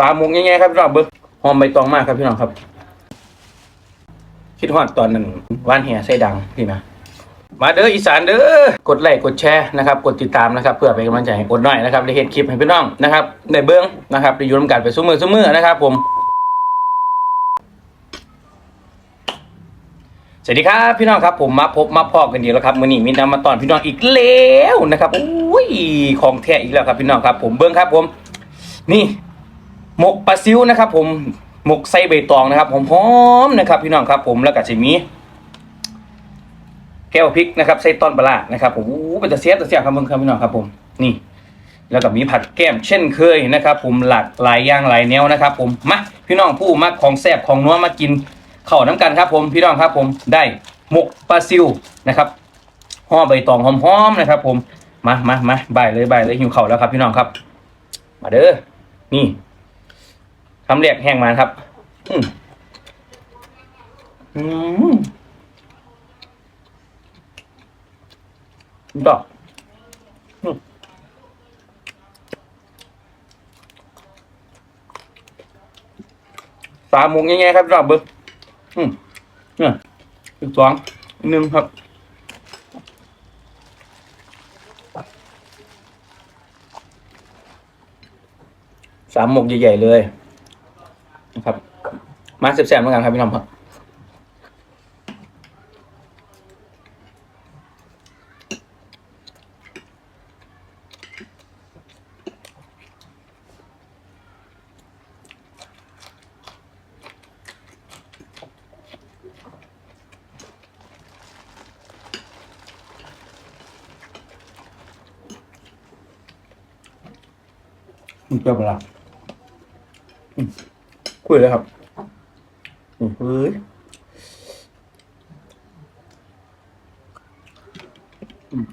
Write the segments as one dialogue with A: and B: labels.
A: ปลาหมกง่ายๆครับพี่น้องเบิ้งหอมใบตองมากครับพี่น้องครับ คิดฮอดตอนนั้นว่านแห่ไส้ดังพี่นะมาเด้ออีสานเด้อกดไลค์กดแชร์นะครับกดติดตามนะครับ เพื่อเป็นกำลังใจให้กดหน่อยนะครับได้เห็นคลิปให้พี่น้องนะครับได้เบิ้งนะครับได้อยู่ร่วมกันไปซุ้มือซุ้มือนะครับ ผมสวัสดีครับพี่น้องครับผมมาพบมาพอกันดีแล้วครับมื้อนี้มีนำมาตอนพี่น้องอีกแล้วนะครับโอ้ยของแท้อีกแล้วครับพี่น้องครับ ผมเบิ้งครับผม นี่ หมกปลาซิวนะครับ ผมหมกไส้ใบตองนะครับหอมๆนะครับ พี่น้องครับ ผมแล้วก็จะมีแก้วพริกนะครับใส่ต้นปลานะครับผมอู้เป็นตะเสียบตะเสียบครับเบิ่งครับพี่น้องครับ ผมนี่ แล้วก็มีผัดแก้มเช่นเคยนะครับ ผมหลากหลายอย่างหลายแนวนะครับ ผมมาพี่น้องผู้มักของแซ่บของนัวมากินเข้าวน้ำกันครับ ผมพี่น้องครับ ผมได้หมกปลาซิวนะครับห่อใบตองหอมๆนะครับ ผมมามามาบ่ายเลยบ่ายเลยหิวเข่าวแล้วครับ พี่น้องครับ มาเด้อนี่ คำเรียกแห้งมันครับ อืมอืมดอกสามโมงง่ายๆครับรอบเบิ้งอืมเนี่ยอีกสองหนึ่งครับสามหมกใหญ่ๆเลย มาแซ่บๆเหมือนกันครับพี่น้องครับอืมเปรี้ยวปะล่ะอืมคุยเลยครับอืม เฮ้ยอืม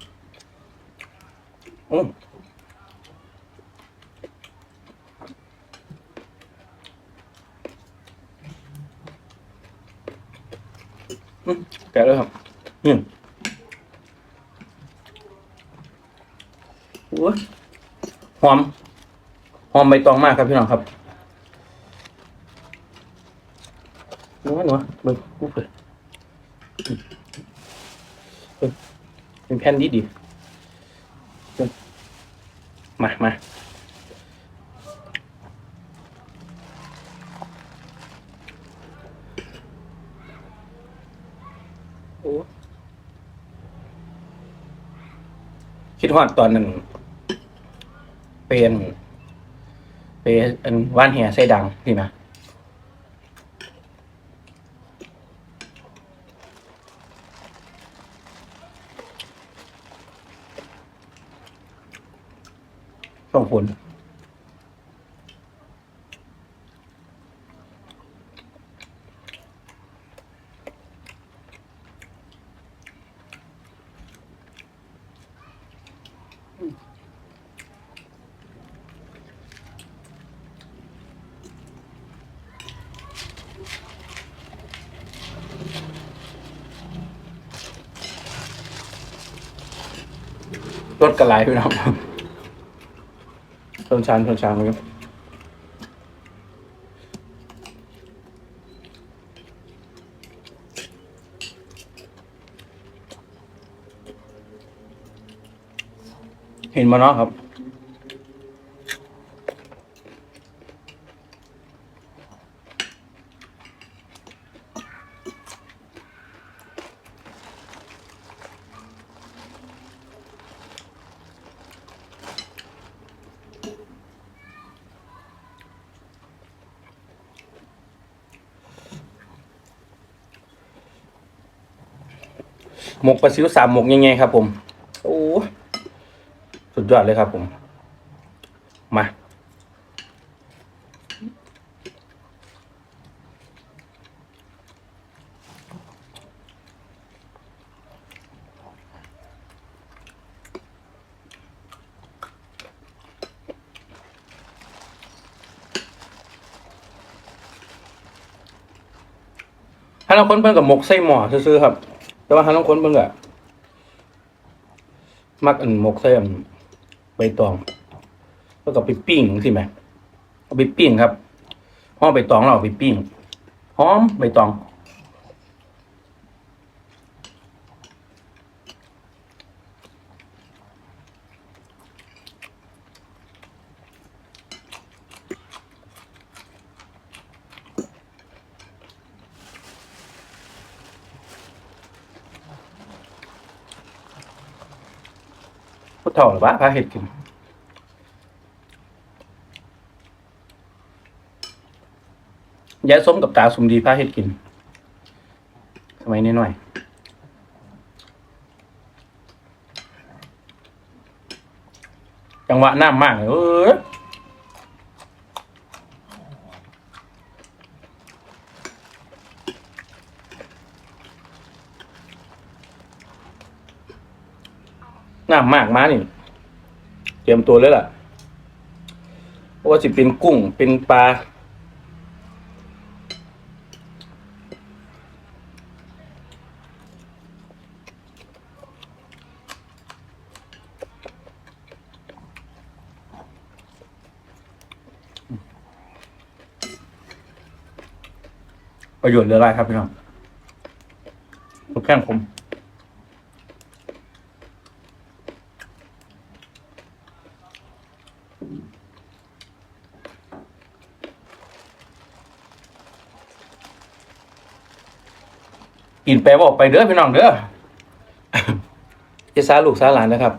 A: อืมอืมแกะเลยครับอืมโอ้ยหอม หอมใบตองมากครับพี่น้องครับนั วนัวเบิ่งกูเปิดเบิ่งเป็นแผ่นดีดีเบิ่งมามาโอ้คิดฮอดตอนนั้นเป็นเป็นอันว่านแห่ไส้ดังนี่นะ ผล รถกระไรพี่น้อง นชานชนชานเลยเห็นมาเนาะครับ ห มกปลาซิวสามหมกยังไงครับ ผม โอ้สุดยอดเลยครับผม มาถ้าเราคนเพิ่นกับหมกไส้หมอซื้อๆครับ แต่ว่าหาลองคนเบิ่งอะมักอันหมกใส้อันใบตอง แล้วก็ไปปิ้งสิไหมเอาไปปิ้งครับห่อใบตองเราเอาไปปิ้งหอมใบตอง พุทธาหรือวะพาเห็ดกินยายสมกับตาสมดีพาเห็ดกิน สมัยนี้หน่อยจังหวะน้ำมากเลยเออ น้ำมากมานี่ เตรียมตัวเลยล่ะว่าสิเป็นกุ้งเป็นปลาประโยชน์เหลืออะไรครับพี่น้องทุกแข้งผม กินไปบอกไปเด้อพี่น้องเด้อจะซาลูกซาหลานนะครับ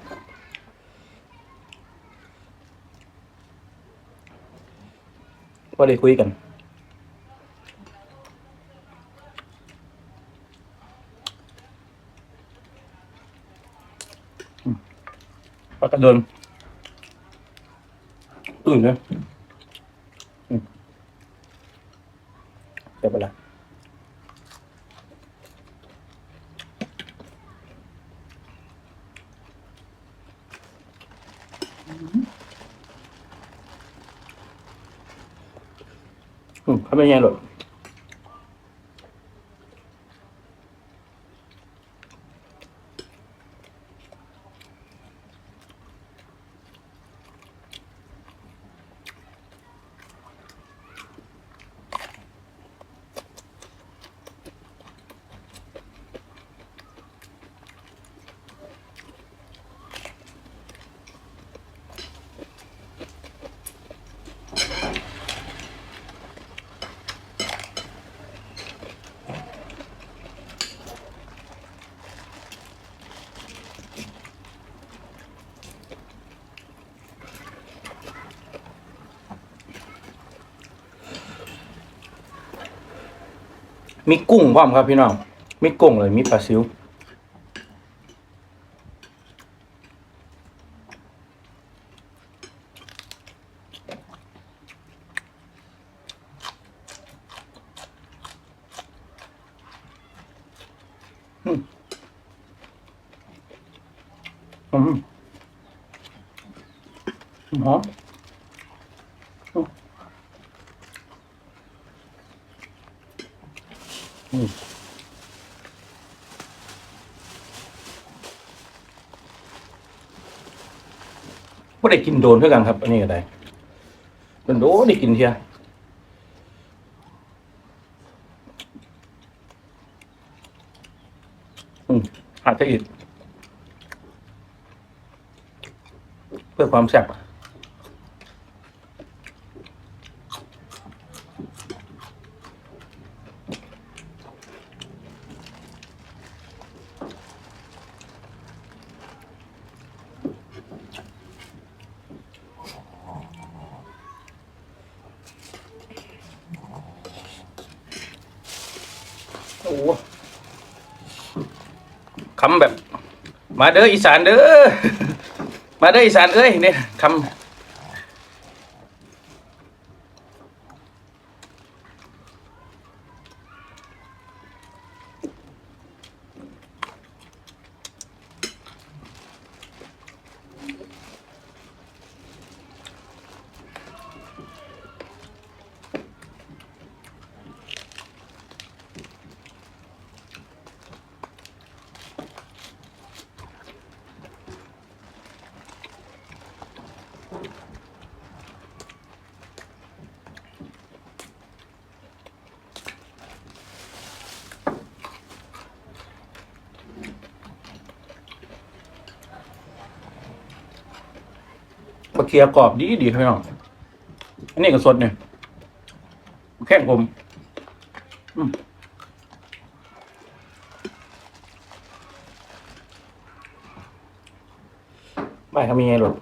A: ก็ได้คุยกันปลากระเดินตื่นเลยอืมเดี๋ยวไปละ อืมเขาไม่แย่หรอก มีกุ้งพร้อมครับพี่น้อง มีกุ้งเลยมีปลาซิวอืมหอม ไม่ได้กินโดนเท่ากันครับ อันนี้ก็ไรมันโดนได้กินเทียอืมอาจจะอีก เพื่อความแซ่บโอ้คำแบบ มาเด้ออีสานเด้อ มาเด้ออีสานเอ้ยเนี่ยคำ ปลาเคียกรอบดีดีพี่น้อง อันนี้ก็สดเนี่ยแข้งผมอืมไม่ทำยังไงหรอก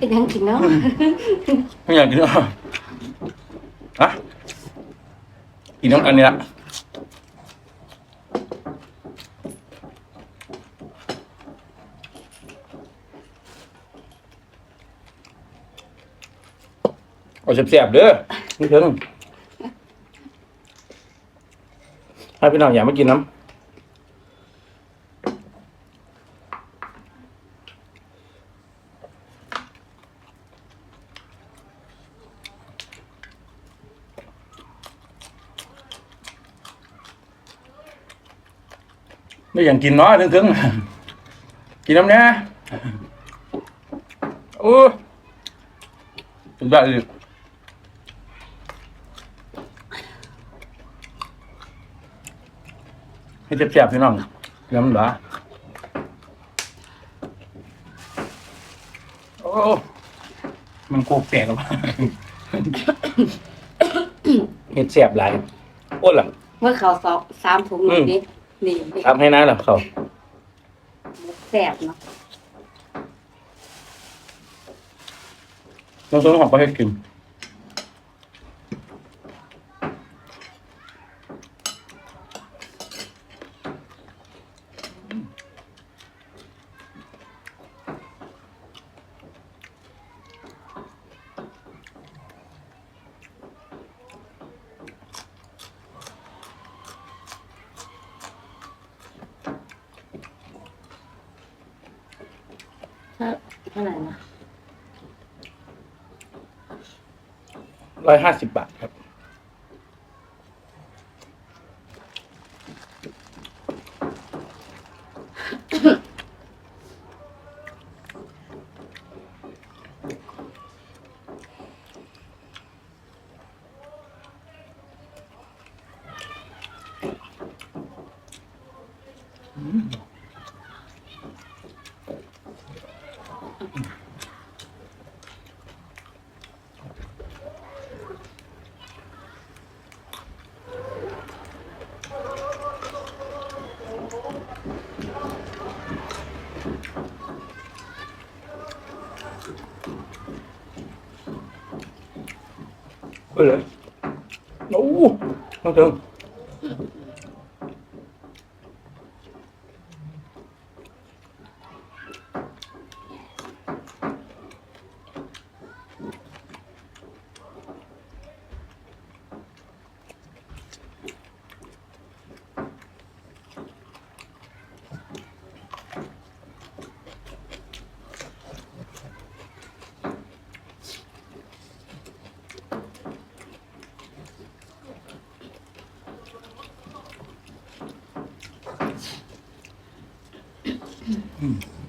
B: เป็นยังกินเนาะ
A: ไม่อยากกินอะฮะกินน้ำอันนี้ละเอาเสียบๆเด้อนี่เพิ่งให้พี่น้องอย่ามากินน้ำ ไม่อย่างกินเนาะถึงๆกินน้ำเนี้ยโอ้สุดยอดเลยให้เจ็บๆพี่น้องน้ำหรอโอ้ มันโกกแตกแล้วเห็ดเสียบหลายโอ้หลัง
B: เมื่อเขาสองสามถุง
A: อืม
B: นี่นี่ นี่
A: ทำให้นะเหรอเขา
B: แซ่บเนาะ
A: น้องส้มหอมก็ให้กิน
B: เท่าไหร่นะ
A: ร้อยห้าสิบบาทครับ ไปเลย โอ้น้ Hmm.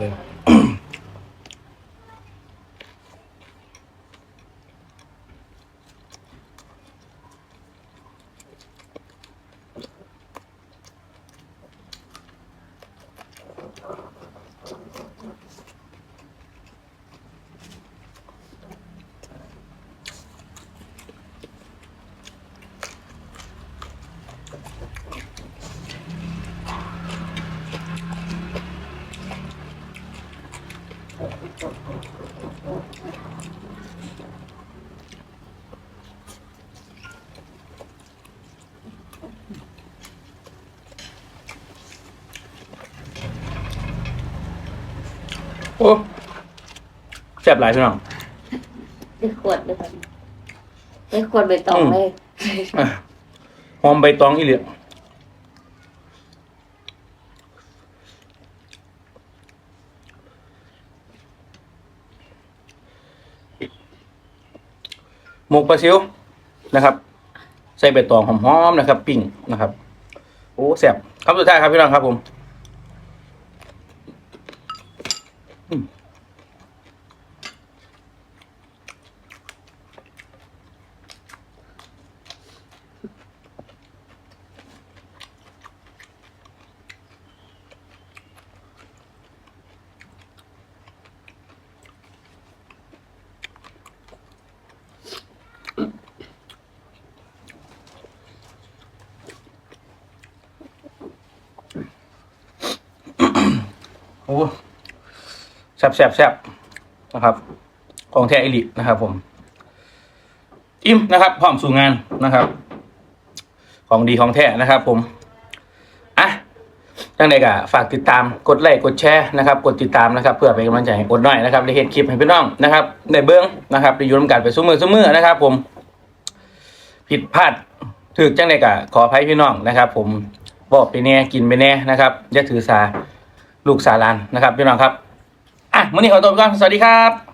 A: เลย โอ้แซ่บหลายพี่น้อง
B: ได้ขวดด้วยกันได้ขวดใบตอง
A: อืม
B: เลย
A: อะหอมใบตองอีเหลือหมกปลาซิวนะครับ ใส่ใบตองหอมๆนะครับ ปิ้งนะครับ โอ้แซ่บคำสุดท้ายครับพี่น้องครับผม ซ่บแซ่บแซ่บนะครับ ของแท้อิลินะครับ ผม อิ่มนะครับพร้อมสู่งานนะครับ ของดีของแท้นะครับ ผมอะยังไงก็ฝากติดตามกดไลค์กดแชร์นะครับ กดติดตามนะครับ เพื่อเป็นกำลังใจให้กดหน่อยนะครับได้เห็นคลิปให้พี่น้องนะครับในเบื้องนะครับได้ยุ่ร่วมกันไปซุ้มือซุ้มือนะครับ ผม ผิดพลาดถือจังไดก็ขออภัยพี่น้องนะครับ ผมบอกไปแน่กินไปแน่นะครับอย่าถือสาลูกสาลานนะครับพี่น้องครับ มื้อนี้ขอตัวไปก่อน สวัสดีครับ